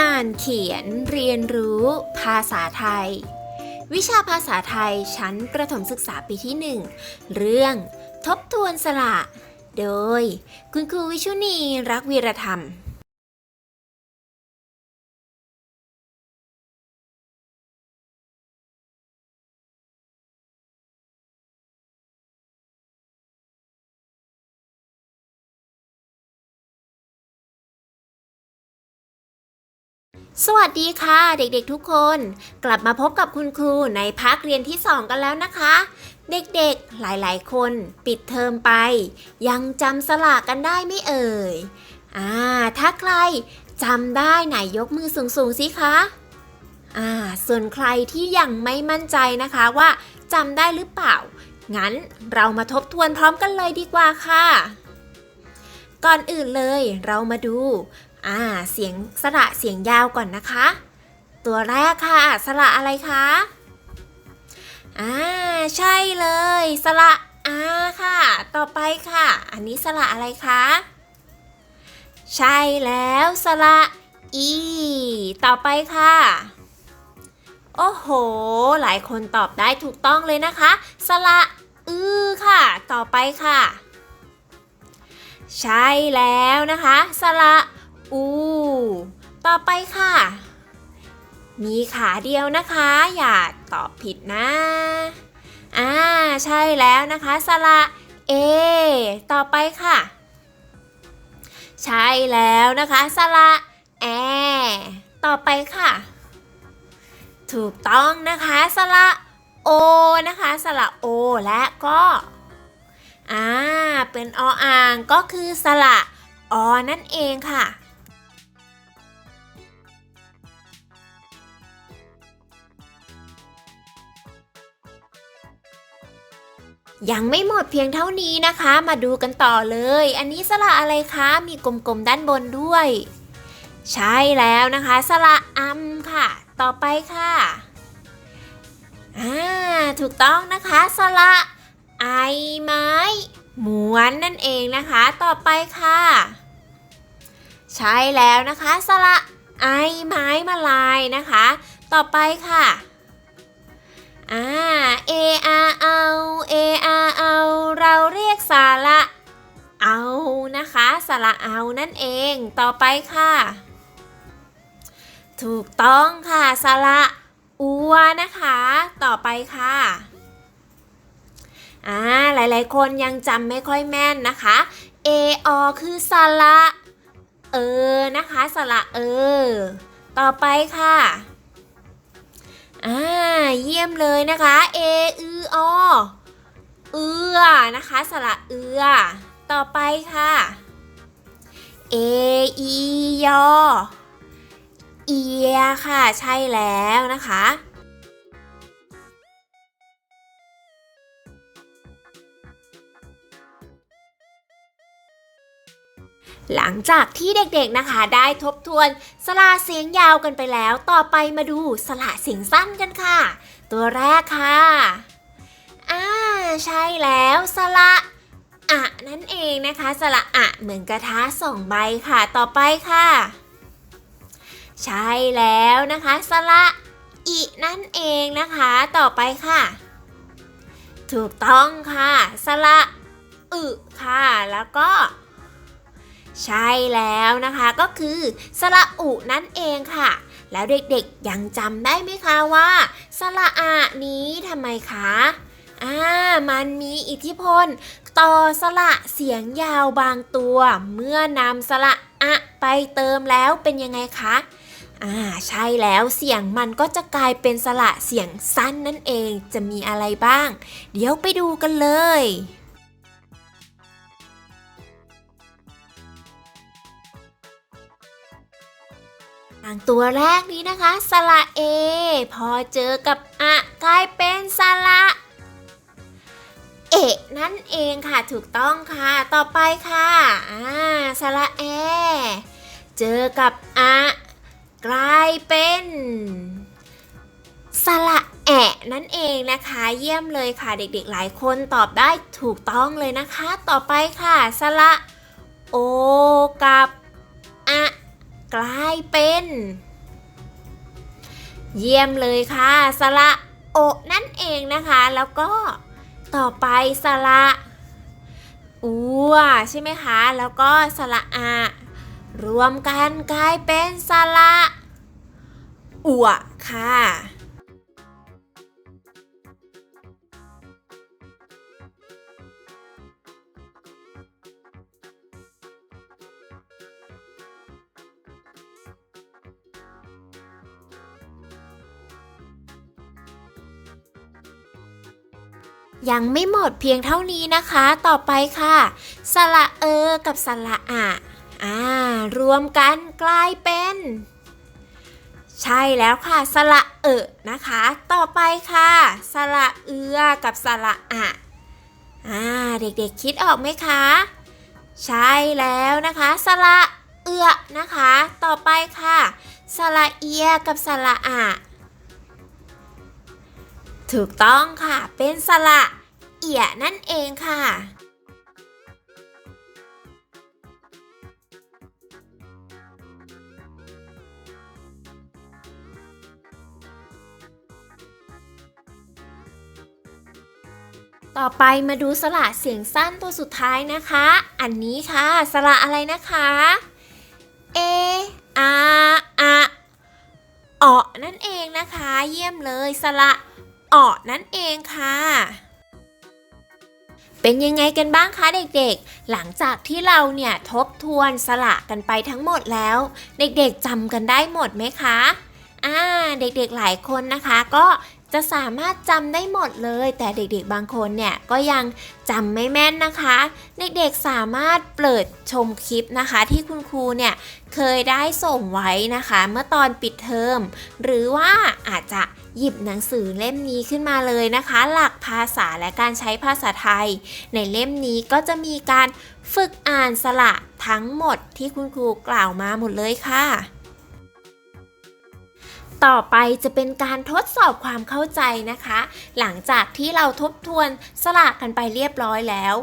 อ่านเขียนเรียนรู้ ภาษาไทย วิชาภาษาไทยชั้นประถมศึกษาปีที่ 1 เรื่องทบทวนสระ โดย คุณครูวิชุนีรักวีรธรรม สวัสดีค่ะเด็กๆทุกคน กลับมาพบกับคุณครูในภาคเรียนที่ 2 กันแล้วนะคะ เด็กๆหลายๆ คนปิดเทอมไป ยังจำสลากกันได้ไม่เอ่ยอ่าถ้าใครจำได้ไหนยกมือสูงๆสิคะอ่าส่วนใครที่ยังไม่มั่นใจนะคะว่าจำได้หรือเปล่า งั้นเรามาทบทวนพร้อมกันเลยดีกว่าค่ะ ก่อนอื่นเลยเรามาดู อ่า เสียงสระเสียงยาวก่อนนะคะ ตัวแรกค่ะ สระอะไรคะ อ่า ใช่เลย สระอาค่ะ ต่อไปค่ะ อันนี้สระอะไรคะ ใช่แล้วสระอี ต่อไปค่ะ โอ้โห หลายคนตอบได้ถูกต้องเลยนะคะ สระอือค่ะ ต่อไปค่ะ ใช่แล้วนะคะ สระ อูต่อไปค่ะ มีขาเดียวนะคะ อย่าตอบผิดนะ อ่า ใช่แล้วนะคะ สระเอ ต่อไปค่ะ ใช่แล้วนะคะสระแอ ต่อไปค่ะ ถูกต้องนะคะสระโอนะคะสระโอและก็อ่าเป็นออ่างก็คือสระอนั่นเองค่ะ ยังไม่หมดเพียงเท่านี้นะคะ มาดูกันต่อเลย อันนี้สระอะไรคะ มีกลมๆด้านบนด้วย ใช่แล้วนะคะ สระอัมค่ะ ต่อไปค่ะอ่าถูกต้องนะคะ สระไอไม้หมวนนั่นเองนะคะ ต่อไปค่ะ ใช่แล้วนะคะ สระไอไม้มาลายนะคะ ต่อไปค่ะ อ่า A R เอา A R เอาเราเรียกสาระเอานะคะสระเอานั่นเองต่อไปค่ะ ถูกต้องค่ะสระอัวนะคะ ต่อไปค่ะอ่าหลายๆ คนยังจำไม่ค่อยแม่นนะคะ A O คือสระเออนะคะสระเออ ต่อไปค่ะอ่า เยี่ยมเลยนะคะเอืออเอือนะคะสระเอือ ต่อไปค่ะ A อียอเอียค่ะ ใช่แล้วนะคะ หลังจากที่เด็กๆนะคะได้ทบทวนสระเสียงยาวกันไปแล้ว ต่อไปมาดูสระเสียงสั้นกันค่ะ ตัวแรกค่ะอ่าใช่แล้วสระอะนั่นเองนะคะสระอะเหมือนกระทะสองใบค่ะ ต่อไปค่ะ ใช่แล้วนะคะสระอินั่นเองนะคะต่อไปค่ะ ถูกต้องค่ะสระอึค่ะแล้วก็ ใช่แล้วนะคะก็คือสระอุนั่นเองค่ะ แล้วเด็กๆยังจำได้ไหมคะว่าสระอานี้ทำไมคะอ่ามันมีอิทธิพล ต่อสระเสียงยาวบางตัว เมื่อนำสระอะไปเติมแล้วเป็นยังไงคะอ่าใช่แล้วเสียงมันก็จะกลายเป็นสระเสียงสั้นนั่นเองจะมีอะไรบ้าง เดี๋ยวไปดูกันเลยางตัวแรกนี้นะคะสระเอ พอเจอกับอะกลายเป็นสระเอนั่นเองค่ะถูกต้องค่ะ ต่อไปค่ะอ่าสระแอเจอกับอะกลายเป็นสระแอะนั่นเองนะคะ เยี่ยมเลยค่ะเด็กๆหลายคนตอบได้ถูกต้องเลยนะคะ ต่อไปค่ะสระโอกับอะกลาย เป็น เยี่ยมเลยค่ะ สระโอนั่นเองนะคะ แล้วก็ต่อไปสระอัวใช่ไหมคะ แล้วก็สระอารวมกันกลายเป็นสระอัวค่ะ ยังไม่หมดเพียงเท่านี้นะคะ ต่อไปค่ะ สระเออ กับสระอะอ่ารวมกันกลายเป็น ใช่แล้วค่ะ สระเออนะคะ ต่อไปค่ะ สระเอือ กับสระอะอ่าเด็กๆคิดออกไหมคะ ใช่แล้วนะคะ สระเอือนะคะ ต่อไปค่ะ สระเอีย กับสระอะ ถูกต้องค่ะ เป็นสระเอียนั่นเองค่ะ ต่อไปมาดูสระเสียงสั้นตัวสุดท้ายนะคะ อันนี้ค่ะ สระอะไรนะคะ เออาอะเออนั่นเองนะคะ เยี่ยมเลยสระ เออนั่นเองค่ะ เป็นยังไงกันบ้างคะเด็กๆ หลังจากที่เราเนี่ยทบทวนสระกันไปทั้งหมดแล้ว เด็กๆจำกันได้หมดไหมคะอ่าเด็กๆหลายคนนะคะก็จะสามารถจำได้หมดเลย แต่เด็กๆบางคนเนี่ยก็ยังจำไม่แม่นนะคะ เด็กๆสามารถเปิดชมคลิปนะคะ ที่คุณครูเนี่ยเคยได้ส่งไว้นะคะ เมื่อตอนปิดเทอมหรือว่าอาจจะ หยิบหนังสือเล่มนี้ขึ้นมาเลยนะคะ หลักภาษาและการใช้ภาษาไทย ในเล่มนี้ก็จะมีการฝึกอ่านสระทั้งหมดที่คุณครูกล่าวมาหมดเลยค่ะ ต่อไปจะเป็นการทดสอบความเข้าใจนะคะ หลังจากที่เราทบทวนสระกันไปเรียบร้อยแล้ว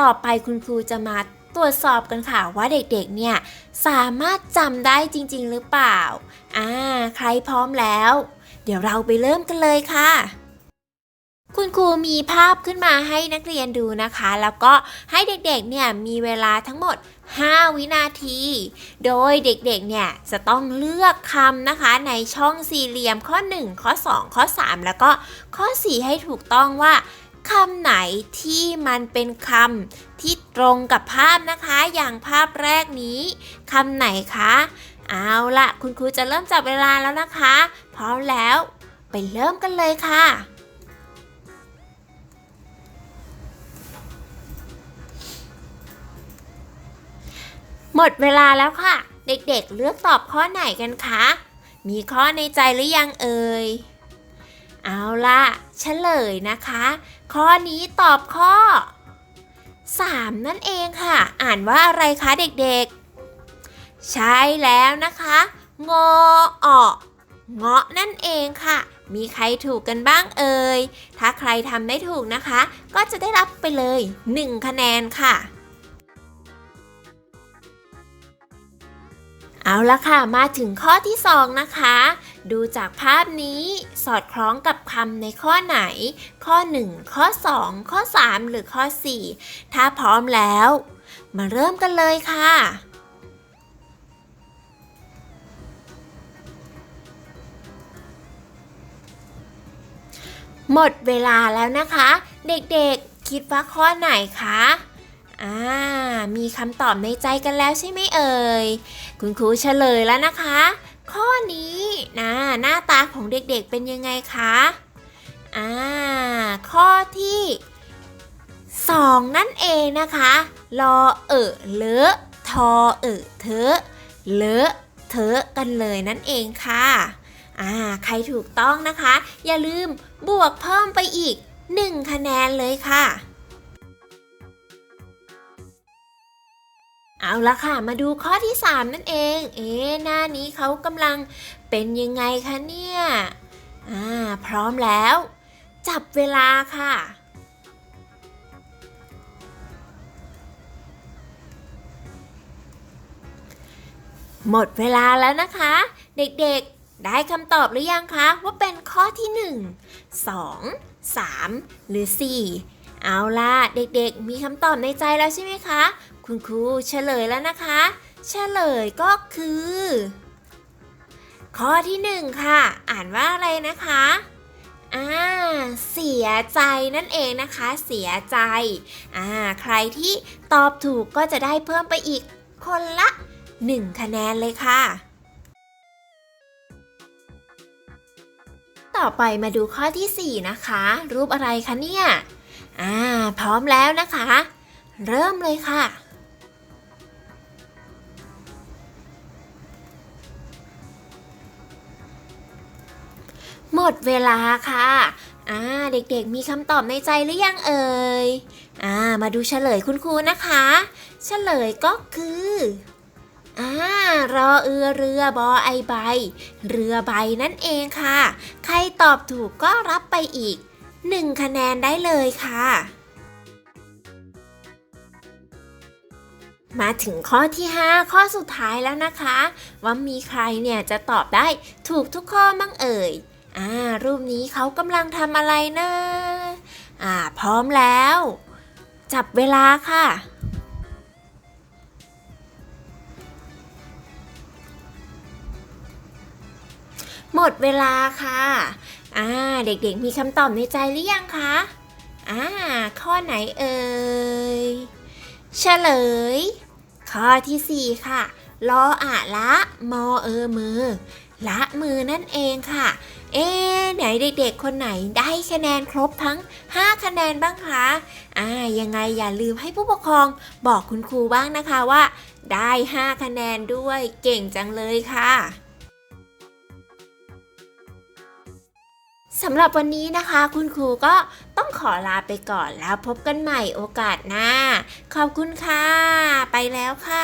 ต่อไปคุณครูจะมาตรวจสอบกันค่ะว่าเด็กๆ เนี่ยสามารถจำได้จริง ๆ หรือเปล่า อ่า ใครพร้อมแล้ว เดี๋ยวเราไปเริ่มกันเลยค่ะ คุณครูมีภาพขึ้นมาให้นักเรียนดูนะคะ แล้วก็ให้เด็กๆเนี่ยมีเวลาทั้งหมด 5 วินาที โดยเด็กๆเนี่ยจะต้องเลือกคำนะคะ ในช่องสี่เหลี่ยมข้อ 1 ข้อ 2 ข้อ 3 แล้วก็ข้อ 4 ให้ถูกต้องว่าคำไหนที่มันเป็นคำที่ตรงกับภาพนะคะ อย่างภาพแรกนี้คำไหนคะ เอาละคุณครูจะเริ่มจับเวลาแล้วนะคะ พร้อมแล้ว ไปเริ่มกันเลยค่ะ หมดเวลาแล้วค่ะ เด็กๆเลือกตอบข้อไหนกันคะ มีข้อในใจหรือยังเอ่ย เอาล่ะเฉลยนะคะ ข้อนี้ตอบข้อ 3 นั่นเองค่ะ อ่านว่าอะไรคะเด็กๆ ใช่แล้วนะคะ งอออกเงาะนั่นเองค่ะ มีใครถูกกันบ้างเอ่ย ถ้าใครทำได้ถูกนะคะ ก็จะได้รับไปเลย 1 คะแนนค่ะ เอาละค่ะ มาถึงข้อที่ 2 นะคะ ดูจากภาพนี้สอดคล้องกับคำในข้อไหน ข้อ 1 ข้อ 2 ข้อ 3 หรือข้อ 4 ถ้าพร้อมแล้ว มาเริ่มกันเลยค่ะ หมดเวลาแล้วนะคะ เด็กๆ คิดว่าข้อไหนคะอ่ามีคำตอบในใจกันแล้วใช่ไหมเอ่ย คุณครูเฉลยแล้วนะคะ ข้อนี้นะหน้าตาของเด็กๆเป็นยังไงคะอ่าข้อที่สองนั่นเองนะคะรอเออเลอะทอเออเทอะเลอะเทอะกันเลยนั่นเองค่ะ อ่าใครถูกต้องนะคะ อย่าลืมบวกเพิ่มไปอีก 1 คะแนนเลยค่ะเอาละค่ะ มาดูข้อที่ 3 นั่นเอง เอ๊หน้านี้เขากำลังเป็นยังไงคะเนี่ย อ่า พร้อมแล้ว จับเวลาค่ะ หมดเวลาแล้วนะคะ เด็กๆ ได้คำตอบหรือยังคะว่าเป็นข้อที่ 1 2 3 หรือ 4 เอาล่ะ เด็กๆ มีคำตอบในใจแล้วใช่ไหมคะ คุณครูเฉลยแล้วนะคะ เฉลยก็คือ ข้อที่ 1 ค่ะ อ่านว่าอะไรนะคะอ่าเสียใจนั่นเองนะคะ เสียใจอ่าใครที่ตอบถูกก็จะได้เพิ่มไปอีกคนละ 1 คะแนนเลยค่ะ ต่อไปมาดูข้อที่ 4 นะคะ รูปอะไรคะเนี่ย อ่า พร้อมแล้วนะคะ เริ่มเลยค่ะ หมดเวลาค่ะ อ่า เด็กๆมีคำตอบในใจหรือยังเอ่ย อ่า มาดูเฉลยคุณครูนะคะ เฉลยก็คือ อ่ารอเรือเรือบอไอใบ เรือใบนั่นเองค่ะ ใครตอบถูกก็รับไปอีก 1 คะแนนได้เลยค่ะ มาถึงข้อที่ 5 ข้อสุดท้ายแล้วนะคะ ว่ามีใครเนี่ยจะตอบได้ถูกทุกข้อมั่งเอ่ย อ่า รูปนี้เขากำลังทำอะไรนะ อ่า พร้อมแล้ว จับเวลาค่ะ หมดเวลาค่ะ อ่า เด็กๆมีคำตอบในใจหรือยังคะ อ่า ข้อไหนเอ่ย เฉลย ข้อที่ 4 ค่ะลออะละมอเออมือ ละมือนั่นเองค่ะ เอ๊ไหนเด็กๆ คนไหนได้คะแนนครบทั้ง 5 คะแนนบ้างคะอ่ายังไงอย่าลืมให้ผู้ปกครองบอกคุณครูบ้างนะคะว่า ได้ 5 คะแนนด้วยเก่งจังเลยค่ะ สำหรับวันนี้นะคะ คุณครูก็ต้องขอลาไปก่อนแล้วพบกันใหม่โอกาสหน้า ขอบคุณค่ะ ไปแล้วค่ะ